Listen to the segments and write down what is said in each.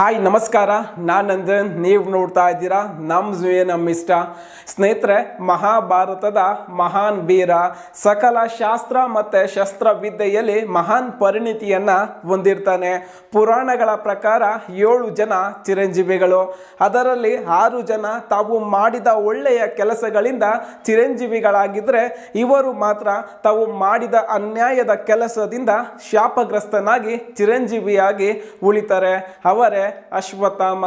Hi, ನಮಸ್ಕಾರ. ನಾನು ನಂದನ್ ನೀವು ನೋಡ್ತಾ ಇದ್ದೀರಾ? ನಮ್ಮ ಜುವೆ ನಮ್ಮ ಇಷ್ಟ. ಸ್ನೇಹಿತರೆ, ಮಹಾಭಾರತದ ಮಹಾನ್ ವೀರ, ಸಕಲ ಶಾಸ್ತ್ರ ಮತ್ತು ಶಸ್ತ್ರವಿದ್ಯೆಯಲ್ಲಿ ಮಹಾನ್ ಪರಿಣಿತಿಯನ್ನು ಹೊಂದಿರ್ತಾನೆ. ಪುರಾಣಗಳ ಪ್ರಕಾರ ಏಳು ಜನ ಚಿರಂಜೀವಿಗಳು. ಅದರಲ್ಲಿ ಆರು ಜನ ತಾವು ಮಾಡಿದ ಒಳ್ಳೆಯ ಕೆಲಸಗಳಿಂದ ಚಿರಂಜೀವಿಗಳಾಗಿದ್ದರೆ ಇವರು ಮಾತ್ರ ತಾವು ಮಾಡಿದ ಅನ್ಯಾಯದ ಕೆಲಸದಿಂದ ಶಾಪಗ್ರಸ್ತನಾಗಿ ಚಿರಂಜೀವಿಯಾಗಿ ಉಳಿತಾರೆ. ಅವರೇ ಅಶ್ವತ್ಥಾಮ.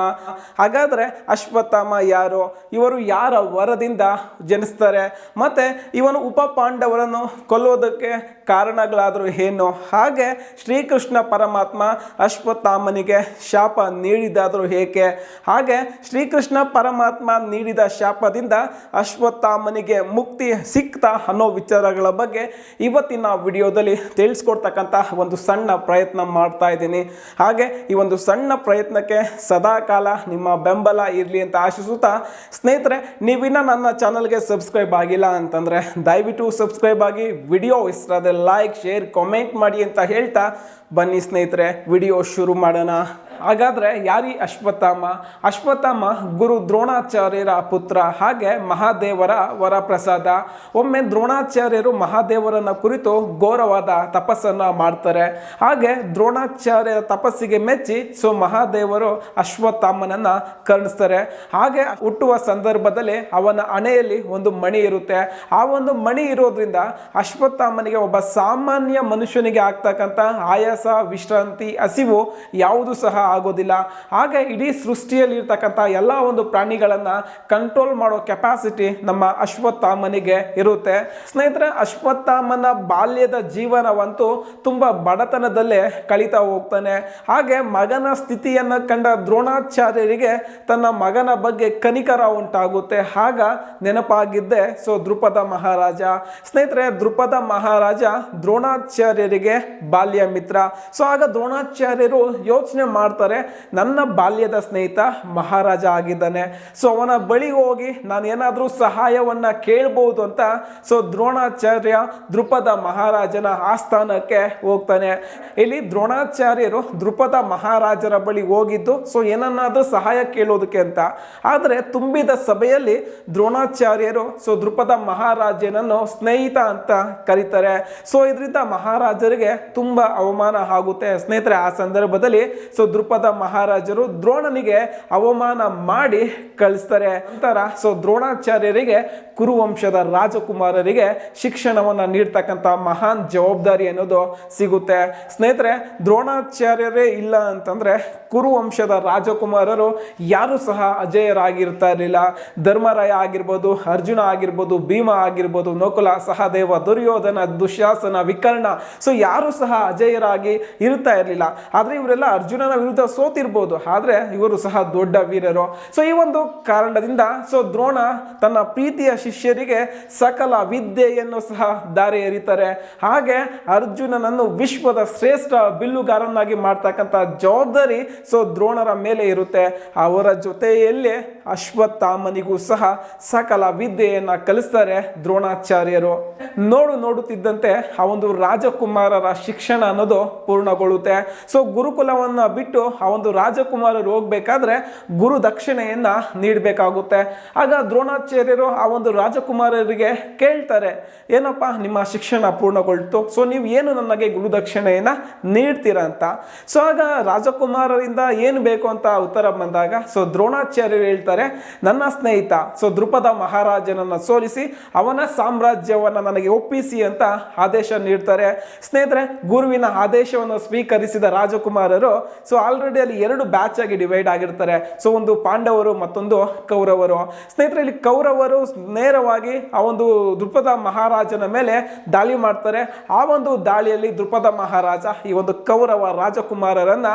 ಹಾಗಾದರೆ ಅಶ್ವತ್ಥಾಮ ಯಾರು? ಇವರು ಯಾರ ವರದಿಂದ ಜನಿಸ್ತಾರೆ? ಮತ್ತೆ ಇವನು ಉಪ ಪಾಂಡವರನ್ನು ಕೊಲ್ಲೋದಕ್ಕೆ ಕಾರಣಗಳಾದರೂ ಏನು? ಹಾಗೆ ಶ್ರೀಕೃಷ್ಣ ಪರಮಾತ್ಮ ಅಶ್ವತ್ಥಾಮನಿಗೆ ಶಾಪ ನೀಡಿದಾದರೂ ಏಕೆ? ಹಾಗೆ ಶ್ರೀಕೃಷ್ಣ ಪರಮಾತ್ಮ ನೀಡಿದ ಶಾಪದಿಂದ ಅಶ್ವತ್ಥಾಮನಿಗೆ ಮುಕ್ತಿ ಸಿಕ್ತಾ ಅನ್ನೋ ವಿಚಾರಗಳ ಬಗ್ಗೆ ಇವತ್ತಿನ ವಿಡಿಯೋದಲ್ಲಿ ತಿಳಿಸ್ಕೊಡ್ತಕ್ಕಂಥ ಒಂದು ಸಣ್ಣ ಪ್ರಯತ್ನ ಮಾಡ್ತಾ ಇದ್ದೀನಿ. ಹಾಗೆ ಈ ಒಂದು ಸಣ್ಣ ಪ್ರಯತ್ನಕ್ಕೆ ಸದಾ ಕಾಲ ನಿಮ್ಮ ಬೆಂಬಲ ಇರಲಿ ಅಂತ ಆಶಿಸುತ್ತಾ ಸ್ನೇಹಿತರೆ, ನೀವಿನ್ನ ನನ್ನ ಚಾನಲ್ಗೆ ಸಬ್ಸ್ಕ್ರೈಬ್ ಆಗಿಲ್ಲ ಅಂತಂದರೆ ದಯವಿಟ್ಟು ಸಬ್ಸ್ಕ್ರೈಬ್ ಆಗಿ ವಿಡಿಯೋ ಇಷ್ಟ ಆದರೆ ಲೈಕ್ ಶೇರ್ ಕಾಮೆಂಟ್ ಮಾಡಿ ಅಂತ ಹೇಳ್ತಾ ಬನ್ನಿ ಸ್ನೇಹಿತರೆ, ವಿಡಿಯೋ ಶುರು ಮಾಡೋಣ. ಹಾಗಾದರೆ ಯಾರಿ ಅಶ್ವತ್ಥಾಮ? ಅಶ್ವತ್ಥಾಮ ಗುರು ದ್ರೋಣಾಚಾರ್ಯರ ಪುತ್ರ, ಹಾಗೆ ಮಹಾದೇವರ ವರಪ್ರಸಾದ. ಒಮ್ಮೆ ದ್ರೋಣಾಚಾರ್ಯರು ಮಹಾದೇವರನ್ನ ಕುರಿತು ಘೋರವಾದ ತಪಸ್ಸನ್ನು ಮಾಡ್ತಾರೆ. ಹಾಗೆ ದ್ರೋಣಾಚಾರ್ಯರ ತಪಸ್ಸಿಗೆ ಮೆಚ್ಚಿ ಸೊ ಮಹಾದೇವರು ಅಶ್ವತ್ಥಾಮನನ್ನು ಕರ್ಣಿಸ್ತಾರೆ. ಹಾಗೆ ಹುಟ್ಟುವ ಸಂದರ್ಭದಲ್ಲಿ ಅವನ ಹಣೆಯಲ್ಲಿ ಒಂದು ಮಣಿ ಇರುತ್ತೆ. ಆ ಒಂದು ಮಣಿ ಇರೋದ್ರಿಂದ ಅಶ್ವತ್ಥಾಮನಿಗೆ ಒಬ್ಬ ಸಾಮಾನ್ಯ ಮನುಷ್ಯನಿಗೆ ಆಗ್ತಕ್ಕಂಥ ಆಯಾಸ, ವಿಶ್ರಾಂತಿ, ಹಸಿವು ಯಾವುದು ಸಹ ಆಗೋದಿಲ್ಲ. ಹಾಗೆ ಇಡೀ ಸೃಷ್ಟಿಯಲ್ಲಿ ಇರ್ತಕ್ಕಂಥ ಎಲ್ಲ ಒಂದು ಪ್ರಾಣಿಗಳನ್ನು ಕಂಟ್ರೋಲ್ ಮಾಡೋ ಕೆಪಾಸಿಟಿ ನಮ್ಮ ಅಶ್ವತ್ಥಾಮನಿಗೆ ಇರುತ್ತೆ. ಸ್ನೇಹಿತರೆ, ಅಶ್ವತ್ಥಾಮನ ಬಾಲ್ಯದ ಜೀವನವಂತೂ ತುಂಬ ಬಡತನದಲ್ಲೇ ಕಳೀತಾ ಹೋಗ್ತಾನೆ. ಹಾಗೆ ಮಗನ ಸ್ಥಿತಿಯನ್ನು ಕಂಡ ದ್ರೋಣಾಚಾರ್ಯರಿಗೆ ತನ್ನ ಮಗನ ಬಗ್ಗೆ ಕನಿಕರ ಉಂಟಾಗುತ್ತೆ. ಆಗ ನೆನಪಾಗಿದ್ದೆ. ಸೊ ದೃಪದ ಮಹಾರಾಜ. ಸ್ನೇಹಿತರೆ ದೃಪದ ಮಹಾರಾಜ ದ್ರೋಣಾಚಾರ್ಯರಿಗೆ ಬಾಲ್ಯ ಮಿತ್ರ. ಸೊ, ಆಗ ದ್ರೋಣಾಚಾರ್ಯರು ಯೋಚನೆ ಮಾಡ್ತಾರೆ ನನ್ನ ಬಾಲ್ಯದ ಸ್ನೇಹಿತ ಮಹಾರಾಜ ಆಗಿದ್ದಾನೆ. ಸೊ ಅವನ ಬಳಿ ಹೋಗಿ ನಾನು ಏನಾದರೂ ಸಹಾಯವನ್ನ ಕೇಳ್ಬೋದು ಅಂತ ಸೊ ದ್ರೋಣಾಚಾರ್ಯ ದೃಪದ ಮಹಾರಾಜನ ಆಸ್ಥಾನಕ್ಕೆ ಹೋಗ್ತಾನೆ. ಇಲ್ಲಿ ದ್ರೋಣಾಚಾರ್ಯರು ದೃಪದ ಮಹಾರಾಜರ ಬಳಿ ಹೋಗಿದ್ದು ಸೊ ಏನನ್ನಾದರೂ ಸಹಾಯ ಕೇಳೋದಕ್ಕೆ ಅಂತ. ಆದರೆ ತುಂಬಿದ ಸಭೆಯಲ್ಲಿ ದ್ರೋಣಾಚಾರ್ಯರು ಸೊ ದೃಪದ ಮಹಾರಾಜನನ್ನು ಸ್ನೇಹಿತ ಅಂತ ಕರೀತಾರೆ. ಸೊ ಇದರಿಂದ ಮಹಾರಾಜರಿಗೆ ತುಂಬ ಅವಮಾನ ಆಗುತ್ತೆ. ಸ್ನೇಹಿತರೆ, ಆ ಸಂದರ್ಭದಲ್ಲಿ ಸೊ ದೃಪದ ಮಹಾರಾಜರು ದ್ರೋಣನಿಗೆ ಅವಮಾನ ಮಾಡಿ ಕಳಿಸ್ತಾರೆ ನಂತರ ಸೊ ದ್ರೋಣಾಚಾರ್ಯರಿಗೆ, ಕುರುವಂಶದ ರಾಜಕುಮಾರರಿಗೆ ಶಿಕ್ಷಣವನ್ನ ನೀಡ್ತಕ್ಕಂಥ ಮಹಾನ್ ಜವಾಬ್ದಾರಿ ಅನ್ನೋದು ಸಿಗುತ್ತೆ. ಸ್ನೇಹಿತರೆ, ದ್ರೋಣಾಚಾರ್ಯರೇ ಇಲ್ಲ ಅಂತಂದ್ರೆ ಕುರುವಂಶದ ರಾಜಕುಮಾರರು ಯಾರು ಸಹ ಅಜೇಯರಾಗಿರ್ತಾ ಇರಲಿಲ್ಲ ಧರ್ಮರಾಯ ಆಗಿರ್ಬೋದು, ಅರ್ಜುನ ಆಗಿರ್ಬೋದು, ಭೀಮ ಆಗಿರ್ಬೋದು, ನಕುಲ, ಸಹದೇವ, ದುರ್ಯೋಧನ, ದುಶಾಸನ, ವಿಕರ್ಣ ಸೊ ಯಾರು ಸಹ ಅಜೇಯರಾಗಿ ಇರ್ತಾ ಇರಲಿಲ್ಲ. ಆದರೆ ಇವರೆಲ್ಲ ಅರ್ಜುನನ ಸೋತಿರ್ಬೋದು. ಆದರೆ ಇವರು ಸಹ ದೊಡ್ಡ ವೀರರು. ಸೊ ಈ ಒಂದು ಕಾರಣದಿಂದ ಸೊ ದ್ರೋಣ ತನ್ನ ಪ್ರೀತಿಯ ಶಿಷ್ಯರಿಗೆ ಸಕಲ ವಿದ್ಯೆಯನ್ನು ಸಹ ದಾರಿ ಎರಿತಾರೆ. ಹಾಗೆ ಅರ್ಜುನನನ್ನು ವಿಶ್ವದ ಶ್ರೇಷ್ಠ ಬಿಲ್ಲುಗಾರನಾಗಿ ಮಾಡ್ತಕ್ಕಂಥ ಜವಾಬ್ದಾರಿ ಸೊ ದ್ರೋಣರ ಮೇಲೆ ಇರುತ್ತೆ. ಅವರ ಜೊತೆಯಲ್ಲಿ ಅಶ್ವತ್ಥಾಮನಿಗೂ ಸಹ ಸಕಲ ವಿದ್ಯೆಯನ್ನು ಕಲಿಸ್ತಾರೆ ದ್ರೋಣಾಚಾರ್ಯರು. ನೋಡು ನೋಡುತ್ತಿದ್ದಂತೆ ಆ ಒಂದು ರಾಜಕುಮಾರರ ಶಿಕ್ಷಣ ಅನ್ನೋದು ಪೂರ್ಣಗೊಳ್ಳುತ್ತೆ. ಸೊ ಗುರುಕುಲವನ್ನ ಬಿಟ್ಟು ಆ ಒಂದು ರಾಜಕುಮಾರರು ಹೋಗ್ಬೇಕಾದ್ರೆ ಗುರು ದಕ್ಷಿಣೆಯನ್ನ ನೀಡಬೇಕಾಗುತ್ತೆ. ಆಗ ದ್ರೋಣಾಚಾರ್ಯರು ಆ ಒಂದು ರಾಜಕುಮಾರರಿಗೆ ಕೇಳ್ತಾರೆ, ಏನಪ್ಪ, ನಿಮ್ಮ ಶಿಕ್ಷಣ ಪೂರ್ಣಗೊಳ್ತು. ಸೊ, ನೀವು ಏನು ನನಗೆ ಗುರುದಕ್ಷಿಣೆಯನ್ನ ನೀಡ್ತೀರಾ ಅಂತ? ಸೊ, ಆಗ ರಾಜಕುಮಾರರಿಂದ ಏನು ಬೇಕು ಅಂತ ಉತ್ತರ ಬಂದಾಗ, ಸೊ, ದ್ರೋಣಾಚಾರ್ಯರು ಹೇಳ್ತಾರೆ, ನನ್ನ ಸ್ನೇಹಿತ, ಸೊ ದೃಪದ ಮಹಾರಾಜನನ್ನ ಸೋಲಿಸಿ, ಅವನ ಸಾಮ್ರಾಜ್ಯವನ್ನ ನನಗೆ ಒಪ್ಪಿಸಿ ಅಂತ ಆದೇಶ ನೀಡ್ತಾರೆ. ಸ್ನೇಹಿತರೆ, ಗುರುವಿನ ಆದೇಶವನ್ನು ಸ್ವೀಕರಿಸಿದ ರಾಜಕುಮಾರರು, ಸೊ ಆಲ್ರೆಡಿ ಅಲ್ಲಿ ಎರಡು ಬ್ಯಾಚ್ ಆಗಿ ಡಿವೈಡ್ ಆಗಿರ್ತಾರೆ. ಸೊ ಒಂದು ಪಾಂಡವರು, ಮತ್ತೊಂದು ಕೌರವರು. ಸ್ನೇಹಿತರೆ, ಇಲ್ಲಿ ಕೌರವರು ನೇರವಾಗಿ ಆ ಒಂದು ದೃಪದ ಮಹಾರಾಜನ ಮೇಲೆ ದಾಳಿ ಮಾಡ್ತಾರೆ. ಆ ಒಂದು ದಾಳಿಯಲ್ಲಿ ದೃಪದ ಮಹಾರಾಜ, ಈ ಒಂದು ಕೌರವ ರಾಜಕುಮಾರರನ್ನ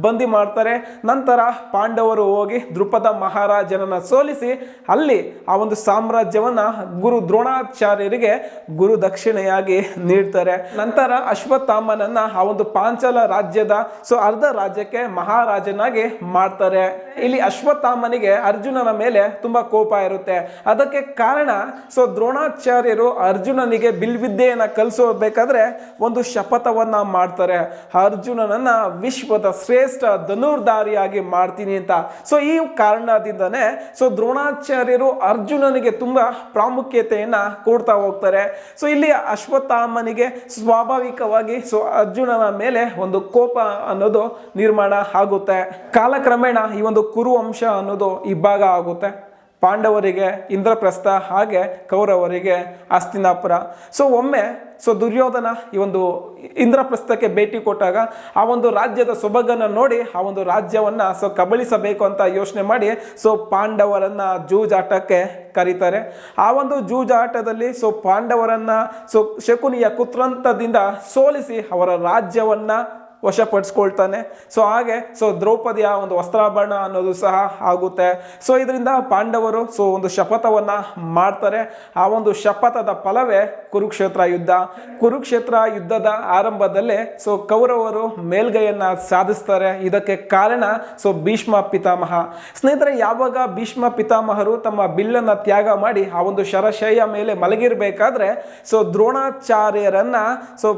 ಬಂದಿ ಮಾಡ್ತಾರೆ. ನಂತರ ಪಾಂಡವರು ಹೋಗಿ ದೃಪದ ಮಹಾರಾಜನನ್ನ ಸೋಲಿಸಿ, ಅಲ್ಲಿ ಆ ಒಂದು ಸಾಮ್ರಾಜ್ಯವನ್ನ ಗುರು ದ್ರೋಣಾಚಾರ್ಯರಿಗೆ ಗುರು ದಕ್ಷಿಣೆಯಾಗಿ ನೀಡ್ತಾರೆ. ನಂತರ ಅಶ್ವತ್ಥಾಮನನ್ನ ಆ ಒಂದು ಪಾಂಚಲ ರಾಜ್ಯದ ಸೊ ಅರ್ಧ ರಾಜ್ಯಕ್ಕೆ ಮಹಾರಾಜನಾಗಿ ಮಾಡ್ತಾರೆ. ಇಲ್ಲಿ ಅಶ್ವತ್ಥಾಮನಿಗೆ ಅರ್ಜುನನ ಮೇಲೆ ತುಂಬಾ ಕೋಪ ಇರುತ್ತೆ. ಅದಕ್ಕೆ ಕಾರಣ ಸೊ ದ್ರೋಣಾಚಾರ್ಯರು ಅರ್ಜುನನಿಗೆ ಬಿಲ್ವಿದ್ಯೆಯನ್ನ ಕಲಿಸೋಬೇಕಾದ್ರೆ ಒಂದು ಶಪಥವನ್ನ ಮಾಡ್ತಾರೆ. ಅರ್ಜುನನನ್ನ ವಿಶ್ವದ ಶ್ರೇಷ್ಠ ಧನುರ್ಧಾರಿಯಾಗಿ ಮಾಡ್ತೀನಿ ಅಂತ. ಸೊ ಈ ಕಾರಣದಿಂದನೇ ಸೊ ದ್ರೋಣಾಚಾರ್ಯರು ಅರ್ಜುನನಿಗೆ ತುಂಬಾ ಪ್ರಾಮುಖ್ಯತೆಯನ್ನ ಕೊಡ್ತಾ ಹೋಗ್ತಾರೆ. ಸೊ ಇಲ್ಲಿ ಅಶ್ವತ್ಥಾಮನಿಗೆ ಸ್ವಾಭಾವಿಕವಾಗಿ ಸೊ ಅರ್ಜುನನ ಮೇಲೆ ಒಂದು ಕೋಪ ಅನ್ನೋದು ನಿರ್ಮಾಣ ಆಗುತ್ತೆ. ಕಾಲಕ್ರಮೇಣ ಈ ಒಂದು ಕುರು ವಂಶ ಅನ್ನೋದು ಇಬ್ಬಾಗ ಆಗುತ್ತೆ. ಪಾಂಡವರಿಗೆ, ಇಂದ್ರಪ್ರಸ್ಥ ಹಾಗೆ ಕೌರವರಿಗೆ, ಅಸ್ತಿನಾಪುರ. ಸೊ ಒಮ್ಮೆ ಸೊ ದುರ್ಯೋಧನ ಈ ಒಂದು ಇಂದ್ರಪ್ರಸ್ಥಕ್ಕೆ ಭೇಟಿ ಕೊಟ್ಟಾಗ ಆ ಒಂದು ರಾಜ್ಯದ ಸೊಬಗನ್ನು ನೋಡಿ ಆ ಒಂದು ರಾಜ್ಯವನ್ನು ಸೊ ಕಬಳಿಸಬೇಕು ಅಂತ ಯೋಚನೆ ಮಾಡಿ ಸೊ ಪಾಂಡವರನ್ನು ಜೂಜಾಟಕ್ಕೆ ಕರೀತಾರೆ. ಆ ಒಂದು ಜೂಜಾಟದಲ್ಲಿ ಸೊ ಪಾಂಡವರನ್ನು ಸೊ ಶಕುನಿಯ ಕುತ್ರಂತದಿಂದ ಸೋಲಿಸಿ ಅವರ ರಾಜ್ಯವನ್ನ ವಶಪಡಿಸ್ಕೊಳ್ತಾನೆ. ಸೊ ಹಾಗೆ ಸೊ ದ್ರೌಪದಿಯ ಒಂದು ವಸ್ತ್ರಾಭರಣ ಅನ್ನೋದು ಸಹ ಆಗುತ್ತೆ. ಸೊ ಇದರಿಂದ ಪಾಂಡವರು ಸೊ ಒಂದು ಶಪಥವನ್ನು ಮಾಡ್ತಾರೆ. ಆ ಒಂದು ಶಪಥದ ಫಲವೇ ಕುರುಕ್ಷೇತ್ರ ಯುದ್ಧ. ಕುರುಕ್ಷೇತ್ರ ಯುದ್ಧದ ಆರಂಭದಲ್ಲೇ ಸೊ ಕೌರವರು ಮೇಲ್ಗೈಯನ್ನ ಸಾಧಿಸ್ತಾರೆ. ಇದಕ್ಕೆ ಕಾರಣ ಸೊ ಭೀಷ್ಮ ಪಿತಾಮಹ. ಸ್ನೇಹಿತರೆ, ಯಾವಾಗ ಭೀಷ್ಮ ಪಿತಾಮಹರು ತಮ್ಮ ಬಿಲ್ಲನ್ನ ತ್ಯಾಗ ಮಾಡಿ ಆ ಒಂದು ಶರಶಯ ಮೇಲೆ ಮಲಗಿರ್ಬೇಕಾದ್ರೆ ಸೊ ದ್ರೋಣಾಚಾರ್ಯರನ್ನ ಸೊ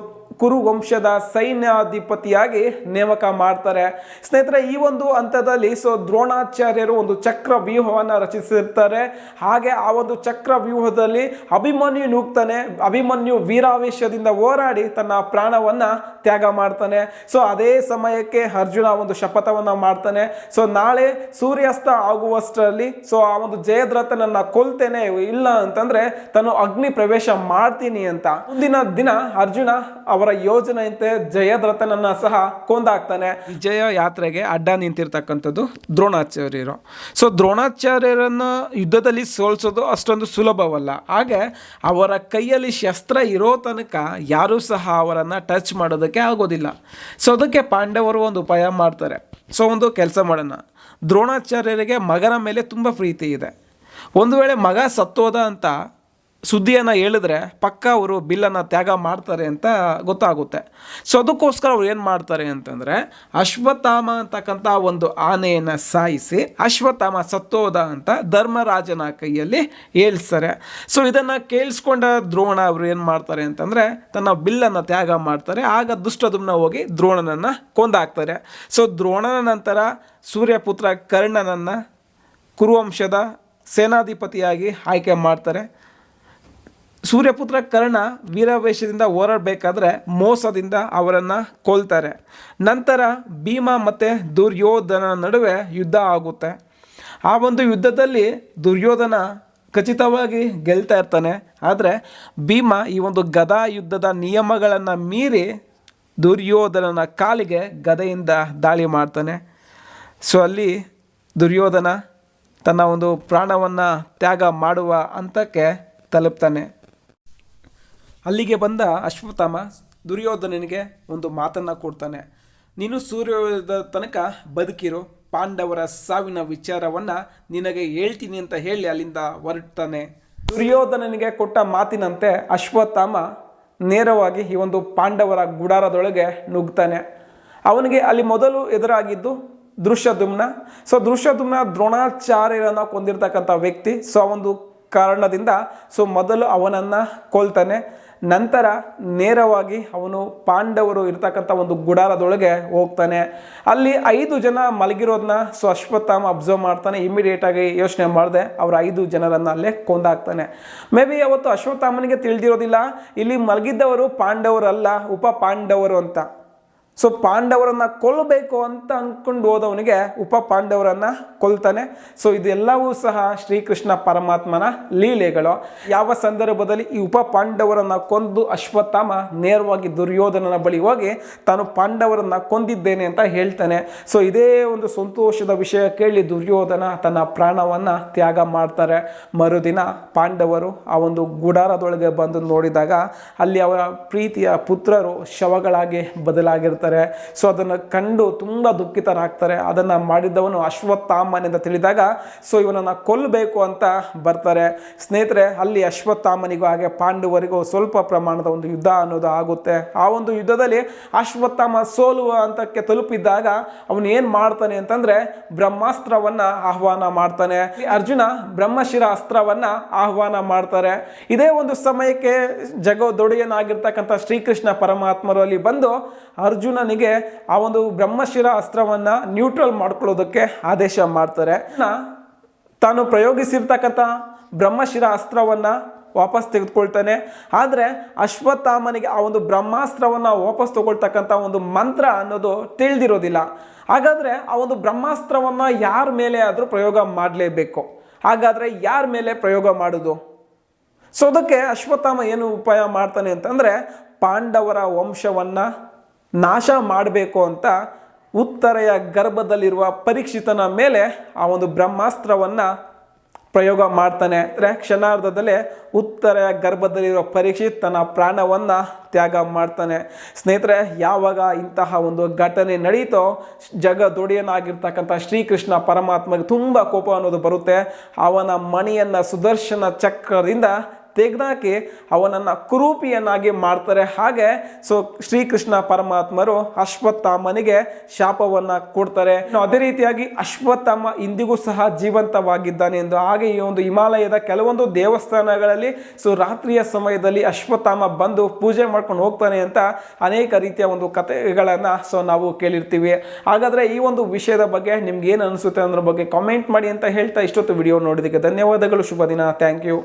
ಕುರು ವಂಶದ ಸೈನ್ಯಾಧಿಪತಿಯಾಗಿ ನೇಮಕ ಮಾಡ್ತಾರೆ. ಸ್ನೇಹಿತರೆ, ಈ ಒಂದು ಹಂತದಲ್ಲಿ ಸೊ ದ್ರೋಣಾಚಾರ್ಯರು ಒಂದು ಚಕ್ರ ವ್ಯೂಹವನ್ನು ರಚಿಸಿರ್ತಾರೆ. ಹಾಗೆ ಆ ಒಂದು ಚಕ್ರ ವ್ಯೂಹದಲ್ಲಿ ಅಭಿಮನ್ಯು ನೂಗ್ತಾನೆ, ಅಭಿಮನ್ಯು ವೀರಾವೇಶದಿಂದ ಹೋರಾಡಿ ತನ್ನ ಪ್ರಾಣವನ್ನು ತ್ಯಾಗ ಮಾಡ್ತಾನೆ. ಸೊ ಅದೇ ಸಮಯಕ್ಕೆ ಅರ್ಜುನ ಒಂದು ಶಪಥವನ್ನು ಮಾಡ್ತಾನೆ. ಸೊ ನಾಳೆ ಸೂರ್ಯಾಸ್ತ ಆಗುವಷ್ಟರಲ್ಲಿ ಸೊ ಆ ಒಂದು ಜಯದ್ರಥನನ್ನು ಕೊಲ್ತೇನೆ ಇಲ್ಲ ಅಂತಂದ್ರೆ ತಾನು ಅಗ್ನಿ ಪ್ರವೇಶ ಮಾಡ್ತೀನಿ ಅಂತ. ಮುಂದಿನ ದಿನ ಅರ್ಜುನ ಅವರ ಯೋಜನೆಯಂತೆ ಜಯದ್ರಥನನ್ನ ಸಹ ಕೊಂದಾಗ್ತಾನೆ ವಿಜಯ ಯಾತ್ರೆಗೆ ಅಡ್ಡ ನಿಂತಿರ್ತಕ್ಕಂಥದ್ದು ದ್ರೋಣಾಚಾರ್ಯರು. ಸೊ ದ್ರೋಣಾಚಾರ್ಯರನ್ನ ಯುದ್ಧದಲ್ಲಿ ಸೋಲ್ಸೋದು ಅಷ್ಟೊಂದು ಸುಲಭವಲ್ಲ. ಹಾಗೆ ಅವರ ಕೈಯಲ್ಲಿ ಶಸ್ತ್ರ ಇರೋ ತನಕ ಯಾರೂ ಸಹ ಅವರನ್ನು ಟಚ್ ಮಾಡೋದಕ್ಕೆ ಆಗೋದಿಲ್ಲ. ಸೊ ಅದಕ್ಕೆ ಪಾಂಡವರು ಒಂದು ಉಪಾಯ ಮಾಡ್ತಾರೆ. ಸೊ ಒಂದು ಕೆಲಸ ಮಾಡೋಣ. ದ್ರೋಣಾಚಾರ್ಯರಿಗೆ ಮಗನ ಮೇಲೆ ತುಂಬ ಪ್ರೀತಿ ಇದೆ. ಒಂದು ವೇಳೆ ಮಗ ಸತ್ತೋದ ಅಂತ ಸುದ್ದಿಯನ್ನು ಹೇಳಿದ್ರೆ ಪಕ್ಕ ಅವರು ಬಿಲ್ಲನ್ನು ತ್ಯಾಗ ಮಾಡ್ತಾರೆ ಅಂತ ಗೊತ್ತಾಗುತ್ತೆ. ಸೊ ಅದಕ್ಕೋಸ್ಕರ ಅವ್ರು ಏನು ಮಾಡ್ತಾರೆ ಅಂತಂದರೆ ಅಶ್ವತ್ಥಾಮ ಅಂತಕ್ಕಂಥ ಒಂದು ಆನೆಯನ್ನು ಸಾಯಿಸಿ ಅಶ್ವತ್ಥಾಮ ಸತ್ತೋದ ಅಂತ ಧರ್ಮರಾಜನ ಕೈಯಲ್ಲಿ ಏಳಿಸ್ತಾರೆ ಸೊ ಇದನ್ನು ಕೇಳಿಸ್ಕೊಂಡ ದ್ರೋಣ ಅವರು ಏನು ಮಾಡ್ತಾರೆ ಅಂತಂದರೆ ತನ್ನ ಬಿಲ್ಲನ್ನು ತ್ಯಾಗ ಮಾಡ್ತಾರೆ. ಆಗ ದುಷ್ಟದುಮ್ನ ಹೋಗಿ ದ್ರೋಣನನ್ನು ಕೊಂದಾಕ್ತಾರೆ. ಸೊ ದ್ರೋಣನ ನಂತರ ಸೂರ್ಯಪುತ್ರ ಕರ್ಣನನ್ನು ಕುರುವಂಶದ ಸೇನಾಧಿಪತಿಯಾಗಿ ಆಯ್ಕೆ ಮಾಡ್ತಾರೆ. ಸೂರ್ಯಪುತ್ರ ಕರ್ಣ ವೀರಾವೇಶದಿಂದ ಹೋರಾಡಬೇಕಾದ್ರೆ ಮೋಸದಿಂದ ಅವರನ್ನು ಕೊಲ್ತಾರೆ. ನಂತರ ಭೀಮ ಮತ್ತು ದುರ್ಯೋಧನ ನಡುವೆ ಯುದ್ಧ ಆಗುತ್ತೆ. ಆ ಒಂದು ಯುದ್ಧದಲ್ಲಿ ದುರ್ಯೋಧನ ಖಚಿತವಾಗಿ ಗೆಲ್ತಾ ಇರ್ತಾನೆ. ಆದರೆ ಭೀಮ ಈ ಒಂದು ಗದಾ ಯುದ್ಧದ ನಿಯಮಗಳನ್ನು ಮೀರಿ ದುರ್ಯೋಧನನ ಕಾಲಿಗೆ ಗದೆಯಿಂದ ದಾಳಿ ಮಾಡ್ತಾನೆ. ಸೊ ಅಲ್ಲಿ ದುರ್ಯೋಧನ ತನ್ನ ಒಂದು ಪ್ರಾಣವನ್ನು ತ್ಯಾಗ ಮಾಡುವ ಹಂತಕ್ಕೆ ತಲುಪ್ತಾನೆ. ಅಲ್ಲಿಗೆ ಬಂದ ಅಶ್ವತ್ಥಾಮ ದುರ್ಯೋಧನನಿಗೆ ಒಂದು ಮಾತನ್ನು ಕೊಡ್ತಾನೆ. ನೀನು ಸೂರ್ಯೋದಯದ ತನಕ ಬದುಕಿರು. ಪಾಂಡವರ ಸಾವಿನ ವಿಚಾರವನ್ನು ನಿನಗೆ ಹೇಳ್ತೀನಿ ಅಂತ ಹೇಳಿ ಅಲ್ಲಿಂದ ಹೊರಡ್ತಾನೆ. ದುರ್ಯೋಧನನಿಗೆ ಕೊಟ್ಟ ಮಾತಿನಂತೆ ಅಶ್ವತ್ಥಾಮ ನೇರವಾಗಿ ಈ ಒಂದು ಪಾಂಡವರ ಗುಡಾರದೊಳಗೆ ನುಗ್ತಾನೆ. ಅವನಿಗೆ ಅಲ್ಲಿ ಮೊದಲು ಎದುರಾಗಿದ್ದು ದೃಶ್ಯದುಮ್ನ ಸೊ ದೃಶ್ಯದುಮ್ನ ದ್ರೋಣಾಚಾರ್ಯರನ್ನು ಕೊಂದಿರತಕ್ಕಂಥ ವ್ಯಕ್ತಿ. ಸೊ ಒಂದು ಕಾರಣದಿಂದ ಸೊ ಮೊದಲು ಅವನನ್ನು ಕೊಲ್ತಾನೆ. ನಂತರ ನೇರವಾಗಿ ಅವನು ಪಾಂಡವರು ಇರ್ತಕ್ಕಂಥ ಒಂದು ಗುಡಾರದೊಳಗೆ ಹೋಗ್ತಾನೆ. ಅಲ್ಲಿ ಐದು ಜನ ಮಲಗಿರೋದನ್ನ ಸೊ ಅಶ್ವತ್ಥಾಮ ಅಬ್ಸರ್ವ್ ಮಾಡ್ತಾನೆ. ಇಮಿಡಿಯೇಟ್ ಆಗಿ ಯೋಚನೆ ಮಾಡಿದೆ, ಅವರ ಐದು ಜನರನ್ನ ಅಲ್ಲೇ ಕೊಂದಾಕ್ತಾನೆ. ಮೇ ಬಿ ಅವತ್ತು ಅಶ್ವತ್ಥಾಮನಿಗೆ ತಿಳಿದಿರೋದಿಲ್ಲ, ಇಲ್ಲಿ ಮಲಗಿದ್ದವರು ಪಾಂಡವರಲ್ಲ, ಉಪ ಪಾಂಡವರು ಅಂತ. ಸೊ ಪಾಂಡವರನ್ನ ಕೊಲ್ಲಬೇಕು ಅಂತ ಅಂದ್ಕೊಂಡು ಹೋದವನಿಗೆ ಉಪ ಪಾಂಡವರನ್ನು ಕೊಲ್ತಾನೆ. ಸೊ ಇದೆಲ್ಲವೂ ಸಹ ಶ್ರೀಕೃಷ್ಣ ಪರಮಾತ್ಮನ ಲೀಲೆಗಳು. ಯಾವ ಸಂದರ್ಭದಲ್ಲಿ ಈ ಉಪ ಪಾಂಡವರನ್ನು ಕೊಂದು ಅಶ್ವತ್ಥಾಮ ನೇರವಾಗಿ ದುರ್ಯೋಧನನ ಬಳಿ ಹೋಗಿ ತಾನು ಪಾಂಡವರನ್ನ ಕೊಂದಿದ್ದೇನೆ ಅಂತ ಹೇಳ್ತಾನೆ. ಸೊ ಇದೇ ಒಂದು ಸಂತೋಷದ ವಿಷಯ ಕೇಳಿ ದುರ್ಯೋಧನ ತನ್ನ ಪ್ರಾಣವನ್ನ ತ್ಯಾಗ ಮಾಡ್ತಾರೆ. ಮರುದಿನ ಪಾಂಡವರು ಆ ಒಂದು ಗುಡಾರದೊಳಗೆ ಬಂದು ನೋಡಿದಾಗ ಅಲ್ಲಿ ಅವರ ಪ್ರೀತಿಯ ಪುತ್ರರು ಶವಗಳಾಗಿ ಬದಲಾಗಿರ್ತಾರೆ. ಇರ್ತಾರೆ ಸೊ ಅದನ್ನು ಕಂಡು ತುಂಬ ದುಃಖಿತರಾಗ್ತಾರೆ. ಅದನ್ನು ಮಾಡಿದ್ದವನು ಅಂತ ತಿಳಿದಾಗ ಸೊ ಇವನನ್ನು ಕೊಲ್ಲಬೇಕು ಅಂತ ಬರ್ತಾರೆ. ಸ್ನೇಹಿತರೆ, ಅಲ್ಲಿ ಅಶ್ವತ್ಥಾಮನಿಗೂ ಹಾಗೆ ಪಾಂಡವರಿಗೂ ಸ್ವಲ್ಪ ಪ್ರಮಾಣದ ಒಂದು ಯುದ್ಧ ಅನ್ನೋದು ಆಗುತ್ತೆ. ಆ ಒಂದು ಯುದ್ಧದಲ್ಲಿ ಅಶ್ವತ್ಥಾಮ ಸೋಲುವ ಹಂತಕ್ಕೆ ತಲುಪಿದ್ದಾಗ ಅವನು ಏನು ಮಾಡ್ತಾನೆ ಅಂತಂದ್ರೆ ಬ್ರಹ್ಮಾಸ್ತ್ರವನ್ನು ಆಹ್ವಾನ ಮಾಡ್ತಾನೆ. ಅರ್ಜುನ ಬ್ರಹ್ಮಶಿರ ಅಸ್ತ್ರವನ್ನ ಆಹ್ವಾನ ಮಾಡ್ತಾರೆ. ಇದೇ ಒಂದು ಸಮಯಕ್ಕೆ ಜಗದೊಡೆಯನಾಗಿರ್ತಕ್ಕಂಥ ಶ್ರೀಕೃಷ್ಣ ಪರಮಾತ್ಮರು ಅಲ್ಲಿ ಬಂದು ಅರ್ಜುನನಿಗೆ ಆ ಒಂದು ಬ್ರಹ್ಮಶಿರ ಅಸ್ತ್ರವನ್ನ ನ್ಯೂಟ್ರಲ್ ಮಾಡ್ಕೊಳ್ಳೋದಕ್ಕೆ ಆದೇಶ ಮಾಡ್ತಾರೆ. ತಾನು ಪ್ರಯೋಗಿಸಿರ್ತಕ್ಕಂಥ ಬ್ರಹ್ಮಶಿರ ಅಸ್ತ್ರವನ್ನ ವಾಪಸ್ ತೆಗೆದುಕೊಳ್ತಾನೆ. ಆದರೆ ಅಶ್ವತ್ಥಾಮನಿಗೆ ಆ ಒಂದು ಬ್ರಹ್ಮಾಸ್ತ್ರವನ್ನ ವಾಪಸ್ ತಗೊಳ್ತಕ್ಕಂಥ ಒಂದು ಮಂತ್ರ ಅನ್ನೋದು ತಿಳಿದಿರೋದಿಲ್ಲ. ಹಾಗಾದ್ರೆ ಆ ಒಂದು ಬ್ರಹ್ಮಾಸ್ತ್ರವನ್ನ ಯಾರ ಮೇಲೆ ಆದರೂ ಪ್ರಯೋಗ ಮಾಡಲೇಬೇಕು. ಹಾಗಾದ್ರೆ ಯಾರ ಮೇಲೆ ಪ್ರಯೋಗ ಮಾಡೋದು? ಸೊ, ಅದಕ್ಕೆ ಅಶ್ವತ್ಥಾಮ ಏನು ಉಪಾಯ ಮಾಡ್ತಾನೆ ಅಂತಂದರೆ ಪಾಂಡವರ ವಂಶವನ್ನು ನಾಶ ಮಾಡಬೇಕು ಅಂತ ಉತ್ತರೆಯ ಗರ್ಭದಲ್ಲಿರುವ ಪರೀಕ್ಷಿತನ ಮೇಲೆ ಆ ಒಂದು ಬ್ರಹ್ಮಾಸ್ತ್ರವನ್ನು ಪ್ರಯೋಗ ಮಾಡ್ತಾನೆ. ಅಂದರೆ ಕ್ಷಣಾರ್ಧದಲ್ಲೇ ಉತ್ತರೆಯ ಗರ್ಭದಲ್ಲಿರುವ ಪರೀಕ್ಷಿತ್ ತನ್ನ ಪ್ರಾಣವನ್ನು ತ್ಯಾಗ ಮಾಡ್ತಾನೆ. ಸ್ನೇಹಿತರೆ, ಯಾವಾಗ ಇಂತಹ ಒಂದು ಘಟನೆ ನಡೀತೋ, ಜಗದೊಡೆಯನಾಗಿರ್ತಕ್ಕಂಥ ಶ್ರೀಕೃಷ್ಣ ಪರಮಾತ್ಮಗೆ ತುಂಬ ಕೋಪ ಅನ್ನೋದು ಬರುತ್ತೆ. ಅವನ ಮಣಿಯನ್ನು ಸುದರ್ಶನ ಚಕ್ರದಿಂದ ತೆಗೆದಾಕಿ ಅವನನ್ನು ಕುರೂಪಿಯನ್ನಾಗಿ ಮಾಡ್ತಾರೆ. ಹಾಗೆ ಸೊ ಶ್ರೀಕೃಷ್ಣ ಪರಮಾತ್ಮರು ಅಶ್ವತ್ಥಾಮನಿಗೆ ಶಾಪವನ್ನು ಕೊಡ್ತಾರೆ. ಅದೇ ರೀತಿಯಾಗಿ ಅಶ್ವತ್ಥಾಮ ಇಂದಿಗೂ ಸಹ ಜೀವಂತವಾಗಿದ್ದಾನೆ ಎಂದು ಹಾಗೆ ಈ ಒಂದು ಹಿಮಾಲಯದ ಕೆಲವೊಂದು ದೇವಸ್ಥಾನಗಳಲ್ಲಿ ಸೊ ರಾತ್ರಿಯ ಸಮಯದಲ್ಲಿ ಅಶ್ವತ್ಥಾಮ ಬಂದು ಪೂಜೆ ಮಾಡ್ಕೊಂಡು ಹೋಗ್ತಾನೆ ಅಂತ ಅನೇಕ ರೀತಿಯ ಒಂದು ಕಥೆಗಳನ್ನು ಸೊ ನಾವು ಕೇಳಿರ್ತೀವಿ. ಹಾಗಾದರೆ ಈ ಒಂದು ವಿಷಯದ ಬಗ್ಗೆ ನಿಮ್ಗೆ ಏನು ಅನಿಸುತ್ತೆ ಅನ್ನೋದ್ರ ಬಗ್ಗೆ ಕಾಮೆಂಟ್ ಮಾಡಿ ಅಂತ ಹೇಳ್ತಾ ಇಷ್ಟೊತ್ತು ವಿಡಿಯೋ ನೋಡೋದಕ್ಕೆ ಧನ್ಯವಾದಗಳು. ಶುಭ ದಿನ. Thank you